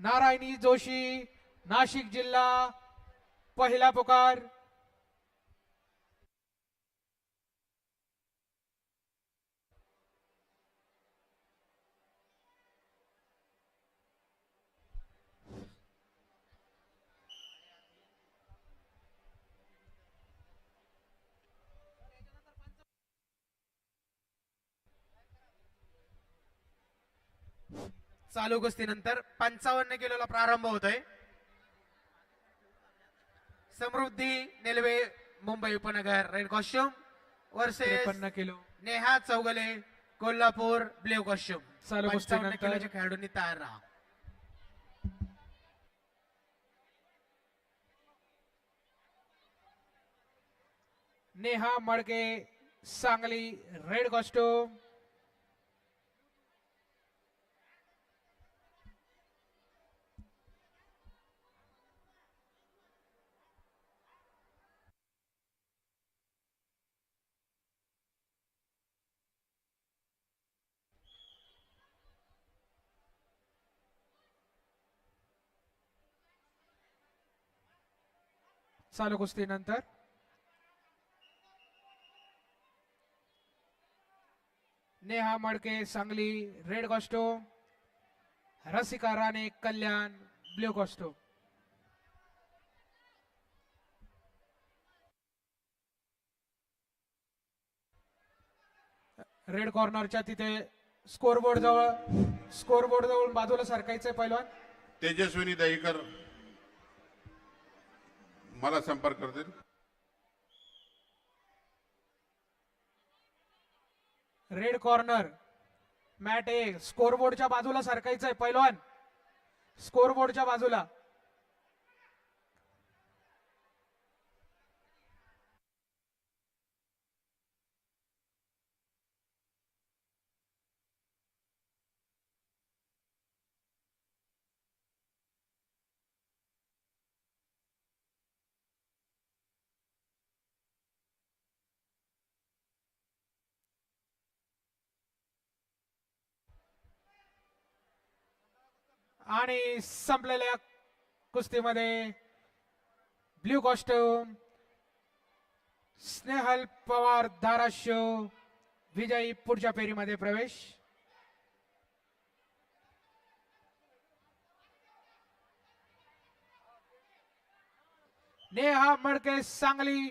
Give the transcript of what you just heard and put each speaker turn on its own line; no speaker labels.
नारायणी जोशी नाशिक जिल्हा पहिला पुकार.
चालू कुस्तीनंतर पंचावन्न किलोला प्रारंभ होतोय. समृद्धी नेलवे मुंबई उपनगर रेड कॉस्ट्युम वर्सेस
त्रेपन्न किलो.
नेहा चौगले कोल्हापूर ब्ल्यू कॉस्ट्युम
चालू
पंचावन्न
कुस्तीनंतर-
किलोच्या खेळाडूंनी तयार राहा.
नेहा मडके सांगली रेड कॉस्ट्युम चालू कुस्तीनंतर Neha Madke Sangli red costume. Rasika Rane Kalyan blue costume. Red कॉर्नरच्या तिथे स्कोरबोर्ड जवळ स्कोरबोर्ड जवळ बाजूला सरकायचंय पहिलवान
तेजस्विनी दहीकर. मला संपर्क करतील?
रेड कॉर्नर मॅट ए स्कोरबोर्डच्या बाजूला सरकायचंय पैलवान. स्कोरबोर्डच्या बाजूला. आणि संपलेल्या कुस्तीमध्ये ब्ल्यू कॉस्ट्युम स्नेहल पवार धाराशिव विजयी पुढच्या फेरीमध्ये प्रवेश. नेहा मडके सांगली